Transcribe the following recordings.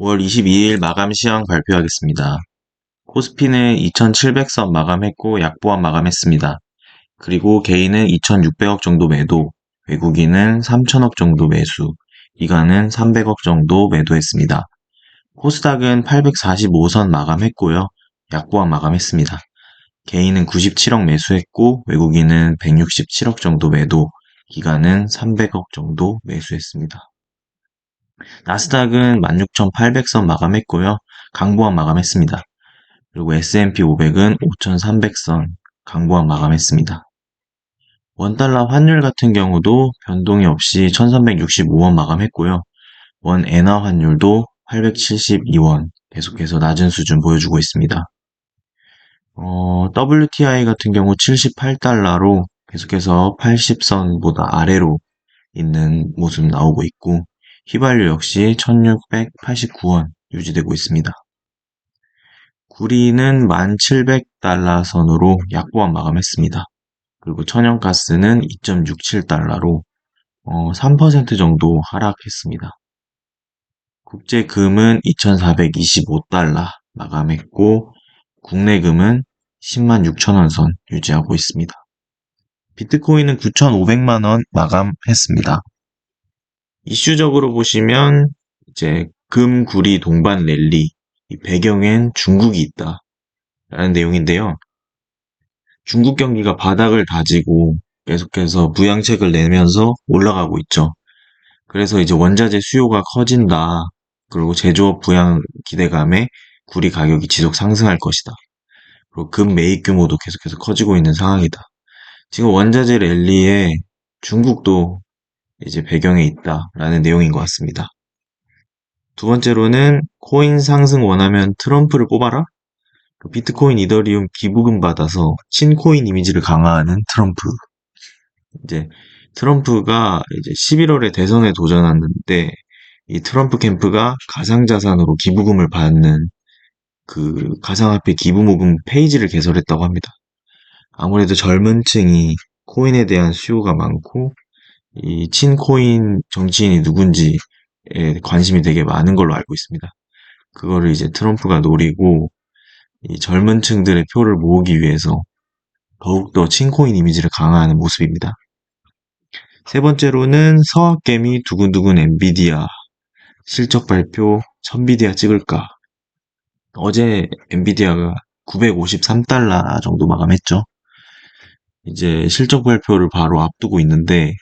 5월 22일 마감 시황 발표하겠습니다. 코스피는 2,700선 마감했고 약보합 마감했습니다. 그리고 개인은 2,600억 정도 매도, 외국인은 3,000억 정도 매수, 기관은 300억 정도 매도했습니다. 코스닥은 845선 마감했고요. 약보합 마감했습니다. 개인은 97억 매수했고 외국인은 167억 정도 매도, 기관은 300억 정도 매수했습니다. 나스닥은 16,800선 마감했고요. 강보합 마감했습니다. 그리고 S&P 500은 5,300선 강보합 마감했습니다. 원달러 환율 같은 경우도 변동이 없이 1365원 마감했고요. 원 엔화 환율도 872원 계속해서 낮은 수준 보여주고 있습니다. 어, WTI 같은 경우 78달러로 계속해서 80선보다 아래로 있는 모습 나오고 있고 휘발유 역시 1689원 유지되고 있습니다. 구리는 1700달러 선으로 약보합 마감했습니다. 그리고 천연가스는 2.67달러로 어, 3% 정도 하락했습니다. 국제금은 2425달러 마감했고 국내금은 10만 6천원 선 유지하고 있습니다. 비트코인은 9,500만원 마감했습니다. 이슈적으로 보시면 이제 금, 구리, 동반 랠리 이 배경엔 중국이 있다 라는 내용인데요. 중국 경기가 바닥을 다지고 계속해서 부양책을 내면서 올라가고 있죠. 그래서 이제 원자재 수요가 커진다. 그리고 제조업 부양 기대감에 구리 가격이 지속 상승할 것이다. 그리고 금 매입 규모도 계속해서 커지고 있는 상황이다. 지금 원자재 랠리에 중국도 이제 배경에 있다라는 내용인 것 같습니다. 두 번째로는 코인 상승 원하면 트럼프를 뽑아라? 비트코인, 이더리움 기부금 받아서 친코인 이미지를 강화하는 트럼프. 이제 트럼프가 이제 11월에 대선에 도전하는데 이 트럼프 캠프가 가상자산으로 기부금을 받는 그 가상화폐 기부 모금 페이지를 개설했다고 합니다. 아무래도 젊은 층이 코인에 대한 수요가 많고 이 친코인 정치인이 누군지에 관심이 되게 많은 걸로 알고 있습니다. 그거를 이제 트럼프가 노리고 이 젊은 층들의 표를 모으기 위해서 더욱더 친코인 이미지를 강화하는 모습입니다. 세 번째로는 서학개미 두근두근 엔비디아 실적 발표 천비디아 찍을까 어제 엔비디아가 953달러 정도 마감했죠. 이제 실적 발표를 바로 앞두고 있는데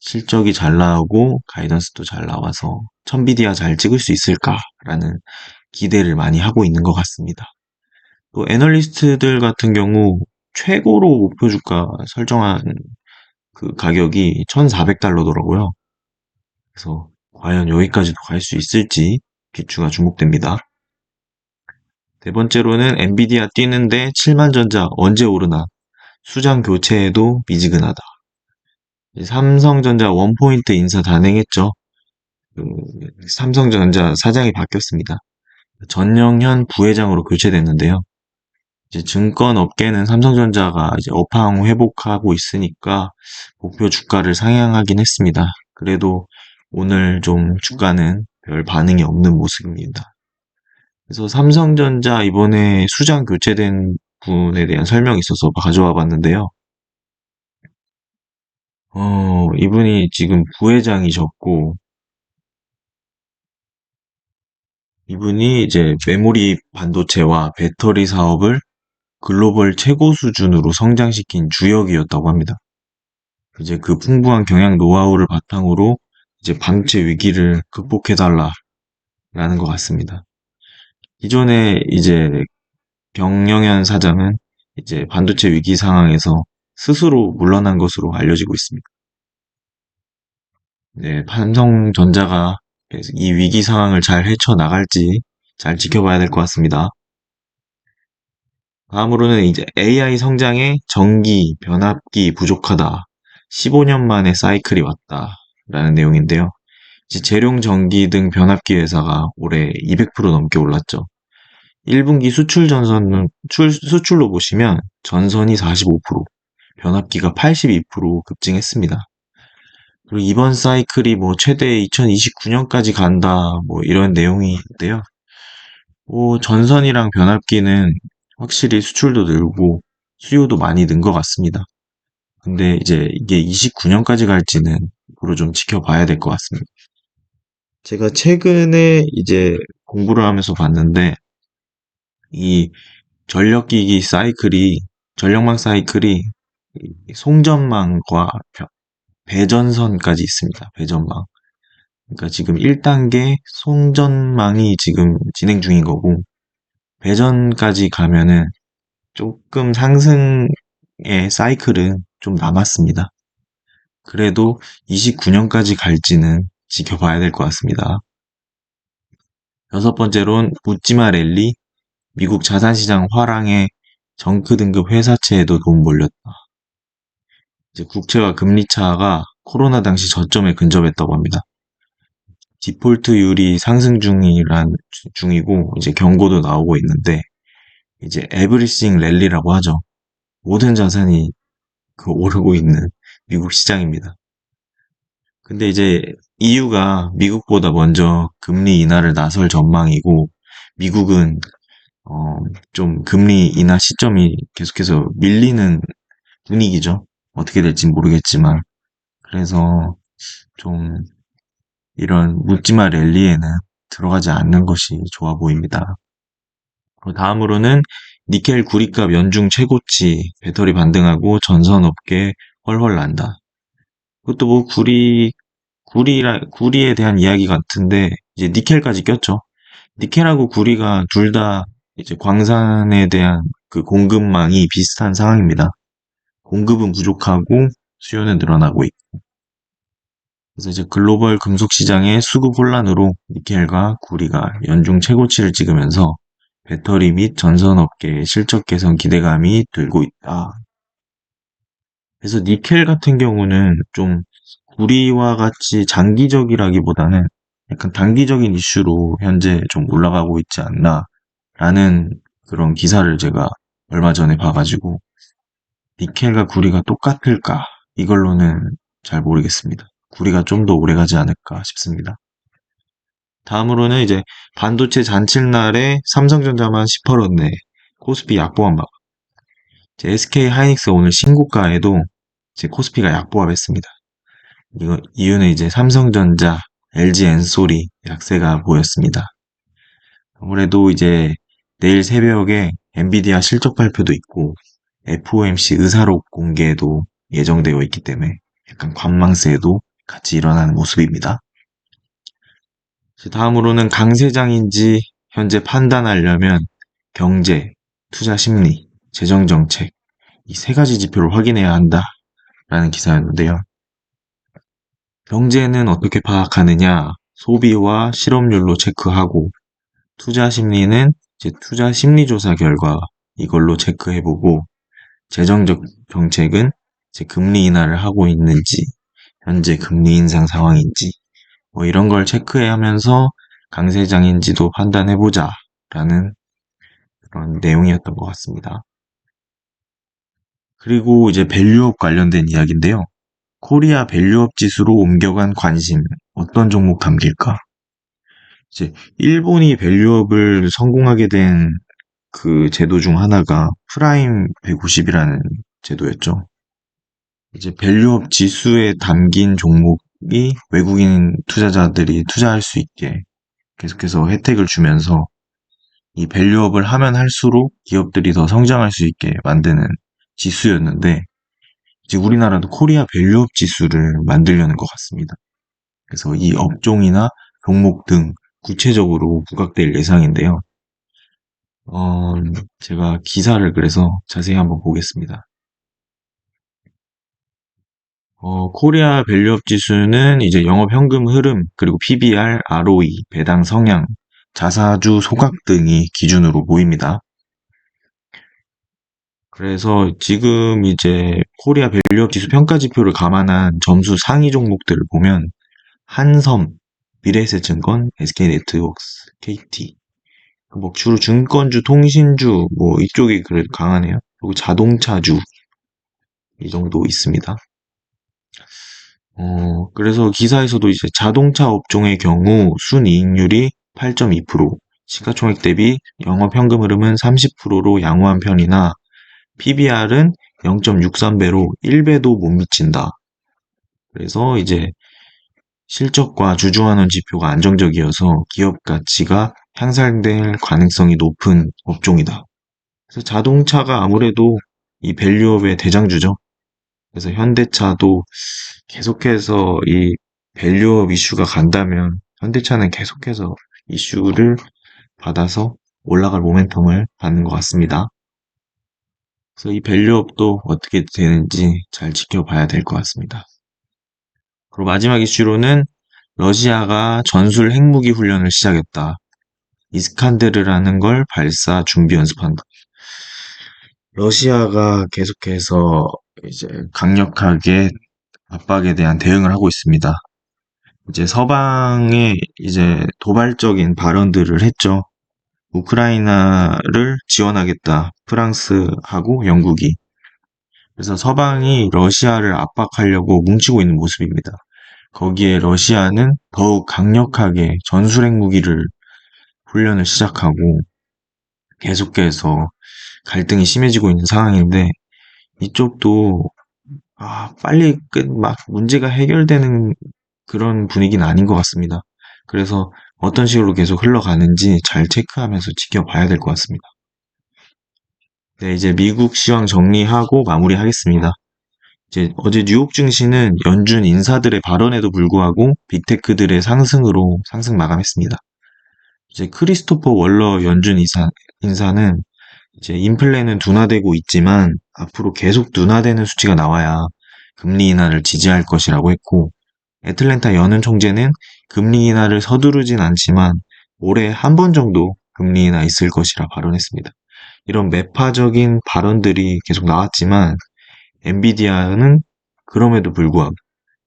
실적이 잘 나오고 가이던스도 잘 나와서 천비디아 잘 찍을 수 있을까라는 기대를 많이 하고 있는 것 같습니다. 또 애널리스트들 같은 경우 최고로 목표 주가 설정한 그 가격이 1,400달러더라고요. 그래서 과연 여기까지도 갈 수 있을지 기추가 주목됩니다. 네 번째로는 엔비디아 뛰는데 7만 전자 언제 오르나 수장 교체에도 미지근하다. 삼성전자 원포인트 인사 단행했죠. 그 삼성전자 사장이 바뀌었습니다. 전영현 부회장으로 교체됐는데요. 이제 증권 업계는 삼성전자가 이제 업황 회복하고 있으니까 목표 주가를 상향하긴 했습니다. 그래도 오늘 좀 주가는 별 반응이 없는 모습입니다. 그래서 삼성전자 이번에 수장 교체된 분에 대한 설명이 있어서 가져와 봤는데요. 어, 이분이 지금 부회장이셨고, 이분이 이제 메모리 반도체와 배터리 사업을 글로벌 최고 수준으로 성장시킨 주역이었다고 합니다. 이제 그 풍부한 경영 노하우를 바탕으로 이제 반도체 위기를 극복해달라 라는 것 같습니다. 기존에 이제 병영현 사장은 이제 반도체 위기 상황에서 스스로 물러난 것으로 알려지고 있습니다. 네, 삼성전자가 이 위기 상황을 잘 헤쳐나갈지 잘 지켜봐야 될 것 같습니다. 다음으로는 이제 AI 성장에 전기, 변압기 부족하다. 15년 만에 사이클이 왔다. 라는 내용인데요. 이제 재룡 전기 등 변압기 회사가 올해 200% 넘게 올랐죠. 1분기 수출 전선, 수출로 보시면 전선이 45%, 변압기가 82% 급증했습니다. 그리고 이번 사이클이 뭐 최대 2029년까지 간다, 뭐 이런 내용이 있대요. 뭐 전선이랑 변압기는 확실히 수출도 늘고 수요도 많이 는 것 같습니다. 근데 이제 이게 29년까지 갈지는 앞으로 좀 지켜봐야 될 것 같습니다. 제가 최근에 이제 공부를 하면서 봤는데 이 전력기기 사이클이 전력망 사이클이 송전망과 배전선까지 있습니다. 배전망. 그러니까 지금 1단계 송전망이 지금 진행 중인 거고 배전까지 가면은 조금 상승의 사이클은 좀 남았습니다. 그래도 29년까지 갈지는 지켜봐야 될 것 같습니다. 여섯 번째로는 묻지마 랠리, 미국 자산시장 화랑에 정크 등급 회사채에도 돈 몰렸다. 이제 국채와 금리 차가 코로나 당시 저점에 근접했다고 합니다. 디폴트율이 상승 중이란 중이고 이제 경고도 나오고 있는데 이제 에브리싱 랠리라고 하죠. 모든 자산이 그 오르고 있는 미국 시장입니다. 근데 이제 EU가 미국보다 먼저 금리 인하를 나설 전망이고 미국은 어, 좀 금리 인하 시점이 계속해서 밀리는 분위기죠. 어떻게 될지 모르겠지만 그래서 좀 이런 묻지마 랠리에는 들어가지 않는 것이 좋아 보입니다. 다음으로는 니켈 구리값 연중 최고치 배터리 반등하고 전선 업계 헐헐 난다. 그것도 뭐 구리 구리라 구리에 대한 이야기 같은데 이제 니켈까지 꼈죠. 니켈하고 구리가 둘 다 이제 광산에 대한 그 공급망이 비슷한 상황입니다. 공급은 부족하고 수요는 늘어나고 있고. 그래서 이제 글로벌 금속 시장의 수급 혼란으로 니켈과 구리가 연중 최고치를 찍으면서 배터리 및 전선 업계의 실적 개선 기대감이 들고 있다. 그래서 니켈 같은 경우는 좀 구리와 같이 장기적이라기보다는 약간 단기적인 이슈로 현재 좀 올라가고 있지 않나라는 그런 기사를 제가 얼마 전에 봐가지고 니켈과 구리가 똑같을까 이걸로는 잘 모르겠습니다. 구리가 좀 더 오래 가지 않을까 싶습니다. 다음으로는 이제 반도체 잔칠날에 삼성전자만 10%네 코스피 약보합 막 SK 하이닉스 오늘 신고가에도 제 코스피가 약보합했습니다. 이거 이유는 이제 삼성전자, LG 엔솔이 약세가 보였습니다. 아무래도 이제 내일 새벽에 엔비디아 실적 발표도 있고 FOMC 의사록 공개도 예정되어 있기 때문에 약간 관망세도 같이 일어나는 모습입니다. 다음으로는 강세장인지 현재 판단하려면 경제, 투자 심리, 재정 정책 이 세 가지 지표를 확인해야 한다라는 기사였는데요. 경제는 어떻게 파악하느냐? 소비와 실업률로 체크하고 투자 심리는 이제 투자 심리 조사 결과 이걸로 체크해보고 재정적 정책은 이제 금리 인하를 하고 있는지 현재 금리 인상 상황인지 뭐 이런 걸 체크하면서 강세장인지도 판단해보자 라는 그런 내용이었던 것 같습니다. 그리고 이제 밸류업 관련된 이야기인데요. 코리아 밸류업 지수로 옮겨간 관심 어떤 종목 담길까? 이제 일본이 밸류업을 성공하게 된 그 제도 중 하나가 프라임 150이라는 제도였죠. 이제 밸류업 지수에 담긴 종목이 외국인 투자자들이 투자할 수 있게 계속해서 혜택을 주면서 이 밸류업을 하면 할수록 기업들이 더 성장할 수 있게 만드는 지수였는데 이제 우리나라도 코리아 밸류업 지수를 만들려는 것 같습니다. 그래서 이 업종이나 종목 등 구체적으로 부각될 예상인데요. 어, 제가 기사를 그래서 자세히 한번 보겠습니다. 어, 코리아 밸류업 지수는 이제 영업 현금 흐름, 그리고 PBR, ROE, 배당 성향, 자사주 소각 등이 기준으로 보입니다. 그래서 지금 이제 코리아 밸류업 지수 평가 지표를 감안한 점수 상위 종목들을 보면 한섬, 미래에셋증권, SK네트워크스, KT 뭐 주로 증권주, 통신주 뭐 이쪽이 그래도 강하네요. 그리고 자동차주 이 정도 있습니다. 어, 그래서 기사에서도 이제 자동차 업종의 경우 순이익률이 8.2%, 시가총액 대비 영업 현금 흐름은 30%로 양호한 편이나 PBR은 0.63배로 1배도 못 미친다. 그래서 이제 실적과 주주환원 지표가 안정적이어서 기업 가치가 향상될 가능성이 높은 업종이다. 그래서 자동차가 아무래도 이 밸류업의 대장주죠. 그래서 현대차도 계속해서 이 밸류업 이슈가 간다면 현대차는 계속해서 이슈를 받아서 올라갈 모멘텀을 받는 것 같습니다. 그래서 이 밸류업도 어떻게 되는지 잘 지켜봐야 될 것 같습니다. 그리고 마지막 이슈로는 러시아가 전술 핵무기 훈련을 시작했다. 이스칸데르라는 걸 발사 준비 연습한다. 러시아가 계속해서 이제 강력하게 압박에 대한 대응을 하고 있습니다. 이제 서방의 이제 도발적인 발언들을 했죠. 우크라이나를 지원하겠다. 프랑스하고 영국이. 그래서 서방이 러시아를 압박하려고 뭉치고 있는 모습입니다. 거기에 러시아는 더욱 강력하게 전술핵 무기를 훈련을 시작하고 계속해서 갈등이 심해지고 있는 상황인데 이쪽도 아, 빨리 끝, 막 문제가 해결되는 그런 분위기는 아닌 것 같습니다. 그래서 어떤 식으로 계속 흘러가는지 잘 체크하면서 지켜봐야 될 것 같습니다. 네, 이제 미국 시황 정리하고 마무리하겠습니다. 이제 어제 뉴욕 증시는 연준 인사들의 발언에도 불구하고 빅테크들의 상승으로 상승 마감했습니다. 이제 크리스토퍼 월러 연준 이사, 인사는 이제 인플레는 둔화되고 있지만 앞으로 계속 둔화되는 수치가 나와야 금리 인하를 지지할 것이라고 했고 애틀랜타 연은 총재는 금리 인하를 서두르진 않지만 올해 한 번 정도 금리 인하 있을 것이라 발언했습니다. 이런 매파적인 발언들이 계속 나왔지만 엔비디아는 그럼에도 불구하고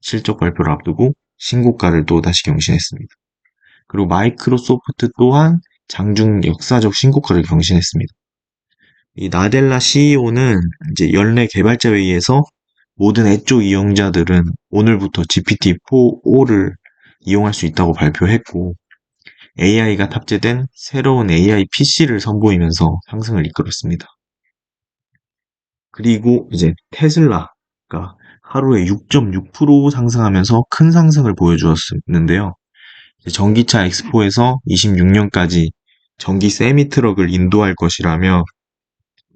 실적 발표를 앞두고 신고가를 또 다시 경신했습니다. 그리고 마이크로소프트 또한 장중 역사적 신고가를 경신했습니다. 이 나델라 CEO는 이제 연례 개발자 회의에서 모든 앱쪽 이용자들은 오늘부터 GPT-4.5를 이용할 수 있다고 발표했고 AI가 탑재된 새로운 AI PC를 선보이면서 상승을 이끌었습니다. 그리고 이제 테슬라가 하루에 6.6% 상승하면서 큰 상승을 보여주었는데요. 전기차 엑스포에서 26년까지 전기 세미 트럭을 인도할 것이라며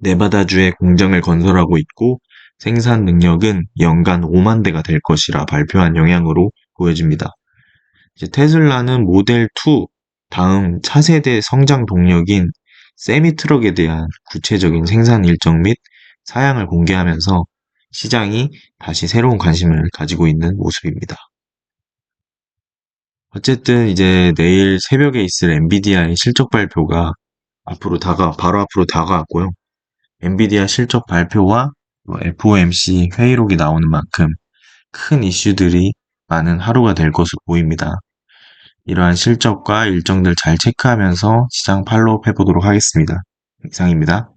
네바다주에 공장을 건설하고 있고 생산 능력은 연간 5만 대가 될 것이라 발표한 영향으로 보여집니다. 테슬라는 모델 2 다음 차세대 성장 동력인 세미 트럭에 대한 구체적인 생산 일정 및 사양을 공개하면서 시장이 다시 새로운 관심을 가지고 있는 모습입니다. 어쨌든 이제 내일 새벽에 있을 엔비디아의 실적 발표가 앞으로 다가 바로 앞으로 다가왔고요. 엔비디아 실적 발표와 FOMC 회의록이 나오는 만큼 큰 이슈들이 많은 하루가 될 것으로 보입니다. 이러한 실적과 일정들 잘 체크하면서 시장 팔로우 해보도록 하겠습니다. 이상입니다.